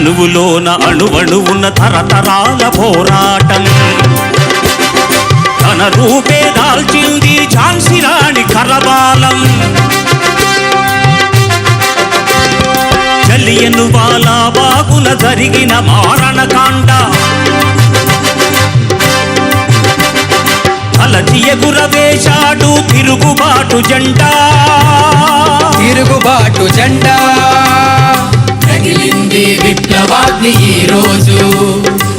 అణువులోన అణువణువున తరతరాల పోరాటం. తన రూపే దాల్చింది ఝాన్సీ రాణి కరవాలం చలియను వాలా బాగున జరిగిన మారణకాండ. తలచి ఎగురవేశాడు తిరుగుబాటు జెండా. తిరుగుబాటు జెండా. రగిలింది విప్లవాగ్ని ఈ రోజు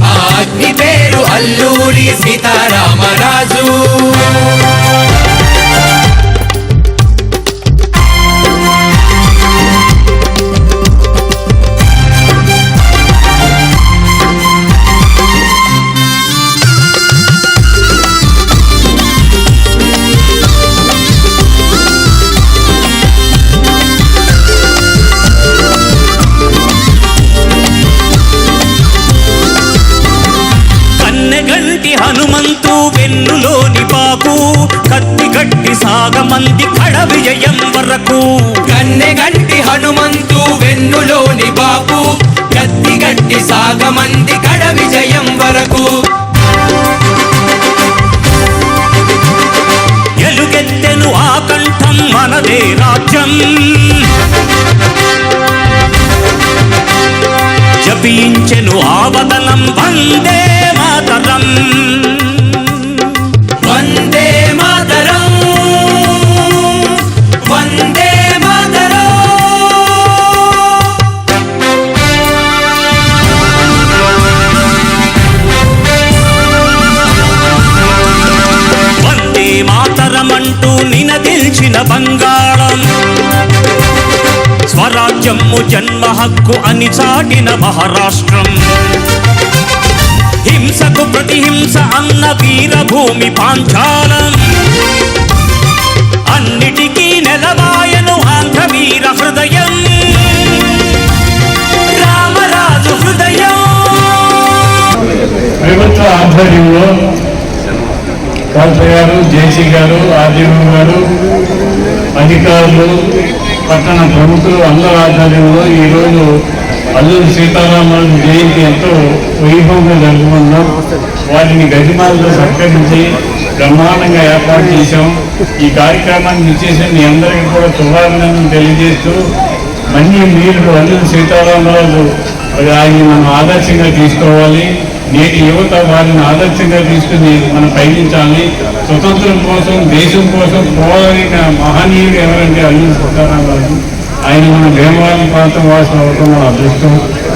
ఆ అగ్ని పేరు అల్లూరి సీతారామరాజు. కన్నెగంటి హనుమంతు వెన్నులోని బాకు కత్తి గట్టి సాగమంది కడ విజయం వరకు. కన్నెగంటి హనుమంతు వెన్నులోని బాపు గత్తి గట్టి సాగమంది కడ విజయం వరకు. ఎలుగెత్తెను ఆ కంఠం మనదే రాజ్యం. రాజ్యము జన్మ హక్కు అని చాటిన మహారాష్ట్రం. హింసకు ప్రతిహింస అన్న వీరభూమి పాంచాలం. అన్నిటికీ నెలవాయను ఆంధ్ర వీర హృదయం. రామరాజు హృదయం. ప్రభుత్వ ఆధ్వర్యంలో కలెక్టర్ గారు జేసీ గారు ఆర్డీఓ గారు అధికారులు పట్టణ ప్రముఖులు అందరి ఆధ్వర్యంలో ఈరోజు అల్లూరి సీతారామరాజు జయంతి ఎంతో వైభవంగా జరుగుతున్నాం వాటిని గజమాలతో సత్కరించి బ్రహ్మాండంగా ఏర్పాటు చేశాం. ఈ కార్యక్రమాన్ని ఇచ్చేసి మీ అందరికీ కూడా శుభాభినందనలు తెలియజేస్తూ మళ్ళీ మీరు అల్లూరి సీతారామరాజు ఆయన మనం ఆదర్శంగా తీసుకోవాలి. నేటి యువత వారిని ఆదర్శంగా తీసుకుని మనం పయనించాలని స్వతంత్రం కోసం దేశం కోసం పోరాడిన మహనీయుడు ఎవరంటే అల్లు సీతారామరాజు ఆయన మన భీమవరం ప్రాంతం వాసం అవటం మన అదృష్టం.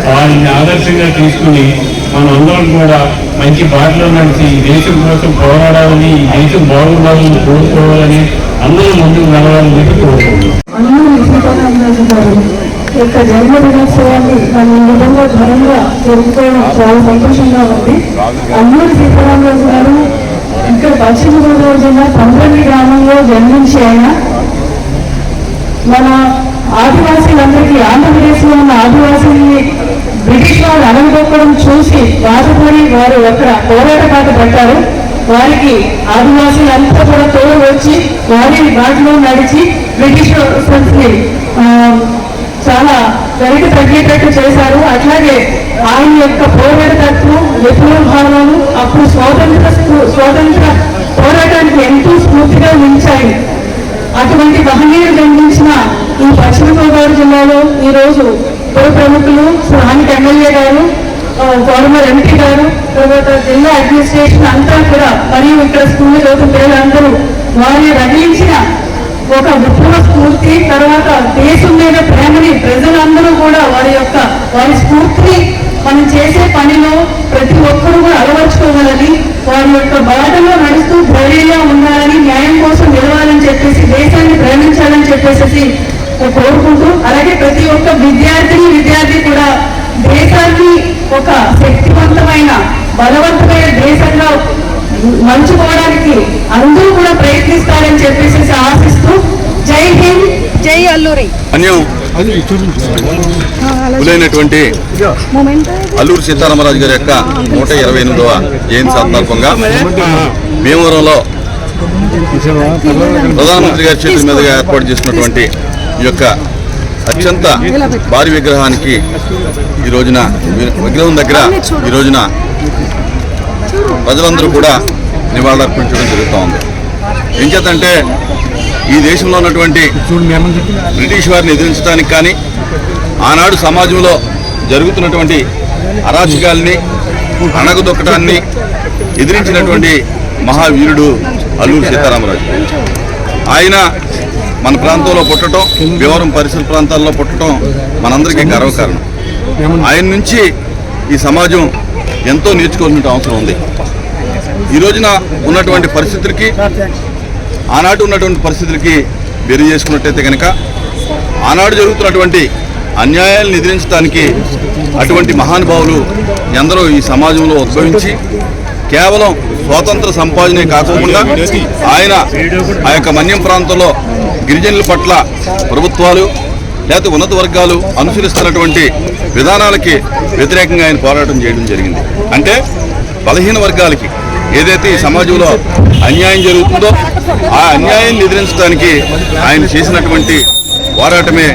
వారిని ఆదర్శంగా తీసుకుని మనం అందరం కూడా మంచి బాటలో నడిచి ఈ దేశం కోసం పోరాడాలని ఈ దేశం బాగుండాలని కోరుకోవాలని అందరూ ముందుకు నడవాలని చెప్పి కోరుకుంటున్నాం. యొక్క జన్మదినోత్సవాన్ని మనం ఈ విధంగా ఘనంగా జరుపుకోవడం చాలా సంతోషంగా ఉంది. అల్లూరి సీతారామరాజు గారు ఇక్కడ పశ్చిమ గోదావరి జిల్లా పంపల్లి గ్రామంలో జన్మించి ఆయన. మన ఆదివాసీలందరికీ ఆంధ్రప్రదేశ్లో ఉన్న ఆదివాసీల్ని బ్రిటిష్ వాళ్ళు అణగదొక్కడం చూసి బాధపడి వారు అక్కడ పోరాట బాట పట్టారు. వారికి ఆదివాసీలంతా కూడా తోడు వచ్చి వారి బాటలో నడిచి బ్రిటిష్ చాలా వెనక్కి తగ్గేటట్టు చేశారు. అట్లాగే ఆయన యొక్క పోరాట తత్వం విప్లవ భావాలు అప్పుడు స్వాతంత్ర స్వాతంత్ర పోరాటానికి ఎంతో స్ఫూర్తిగా నిలిచాయి. అటువంటి మహనీయులు జన్మించిన ఈ పశ్చిమ గోదావరి జిల్లాలో ఈ రోజు ప్రముఖులు స్థానిక ఎమ్మెల్యే గారు ఆ, ఫార్మర్ ఎంపీ గారు తర్వాత జిల్లా అడ్మినిస్ట్రేషన్ అంతా కూడా మరియు ఇక్కడ స్కూల్ చదువుతున్న పిల్లలందరూ వారిని రగిలించిన ఒక విప్లవ స్ఫూర్తి తర్వాత దేశం మీద ప్రజలందరూ కూడా వారి యొక్క వారి స్ఫూర్తిని మనం చేసే పనిలో ప్రతి ఒక్కరూ కూడా అలవర్చుకోవాలని వారి యొక్క బాధలో నడుస్తూ ధైర్యంగా ఉండాలని న్యాయం కోసం నిలవాలని చెప్పేసి దేశాన్ని ప్రేమించాలని చెప్పేసి కోరుకుంటూ అలాగే ప్రతి ఒక్క విద్యార్థిని విద్యార్థి కూడా దేశాన్ని ఒక శక్తివంతమైన బలవంతమైన దేశంగా మలుచుకోవడానికి అందరూ కూడా ప్రయత్నిస్తారని చెప్పేసి ఆశిస్తూ జై హింద్ జై అల్లూరి. అన్యం అల్లూరు సీతారామరాజు గారి యొక్క నూట ఇరవై ఎనిమిదవ జయంతి సందర్భంగా భీమవరంలో ప్రధానమంత్రి గారి చేతుల మీదుగా ఏర్పాటు చేసినటువంటి ఈ యొక్క అత్యంత భారీ విగ్రహానికి ఈ రోజున విగ్రహం దగ్గర ఈ రోజున ప్రజలందరూ కూడా నివాళులర్పించడం జరుగుతూ ఉంది ఏం చేతంటే ఈ దేశంలో ఉన్నటువంటి బ్రిటిష్ వారిని ఎదిరించడానికి కానీ ఆనాడు సమాజంలో జరుగుతున్నటువంటి అరాచకాల్ని అణగదొక్కడాన్ని ఎదిరించినటువంటి మహావీరుడు అల్లూరి సీతారామరాజు. ఆయన మన ప్రాంతంలో పుట్టడం భీమవరం పరిసర ప్రాంతాల్లో పుట్టడం మనందరికీ గర్వకారణం. ఆయన నుంచి ఈ సమాజం ఎంతో నేర్చుకోవాల్సిన అవసరం ఉంది. ఈ రోజున ఉన్నటువంటి పరిస్థితులకి ఆనాడు ఉన్నటువంటి పరిస్థితులకి బెరి చేసుకున్నట్టయితే కనుక ఆనాడు జరుగుతున్నటువంటి అన్యాయాలను ఎదిరించడానికి అటువంటి మహానుభావులు ఎందరో ఈ సమాజంలో ఉద్భవించి కేవలం స్వాతంత్ర సంపాదనే కాకుండా ఆయన ఆ యొక్క మన్యం ప్రాంతంలో గిరిజనుల పట్ల ప్రభుత్వాలు లేకపోతే ఉన్నత వర్గాలు అనుసరిస్తున్నటువంటి విధానాలకి వ్యతిరేకంగా ఆయన పోరాటం చేయడం జరిగింది. అంటే బలహీన వర్గాలకి ఏదైతే ఈ సమాజంలో అన్యాయం జరుగుతుందో ఆ అన్యాయాన్ని ఎదిరించడానికి ఆయన చేసినటువంటి పోరాటమే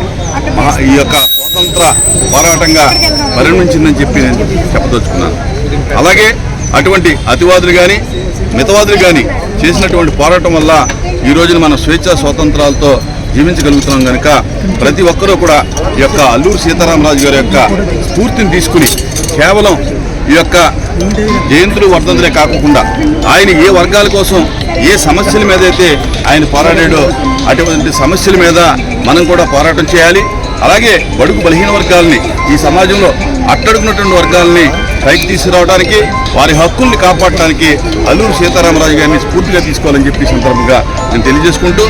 మా ఈ యొక్క స్వాతంత్ర పోరాటంగా పరిణమించిందని చెప్పి నేను చెప్పదలుచుకున్నాను. అలాగే అటువంటి అతివాదులు కానీ మితవాదులు కానీ చేసినటువంటి పోరాటం వల్ల ఈ రోజున మనం స్వేచ్ఛా స్వాతంత్రాలతో జీవించగలుగుతున్నాం కనుక ప్రతి ఒక్కరూ కూడా ఈ యొక్క అల్లూరు సీతారామరాజు గారి యొక్క స్ఫూర్తిని తీసుకుని కేవలం ఈ యొక్క జయంతులు వర్ధంతులే కాకుండా ఆయన ఏ వర్గాల కోసం ఏ సమస్యల మీద అయితే ఆయన పోరాడాడో అటువంటి సమస్యల మీద మనం కూడా పోరాటం చేయాలి. అలాగే బడుగు బలహీన వర్గాలని ఈ సమాజంలో అట్టడుగున్నటువంటి వర్గాలని పైకి తీసుకురావడానికి వారి హక్కుల్ని కాపాడటానికి అల్లూరు సీతారామరాజు గారిని స్ఫూర్తిగా తీసుకోవాలని చెప్పి సందర్భంగా నేను తెలియజేసుకుంటూ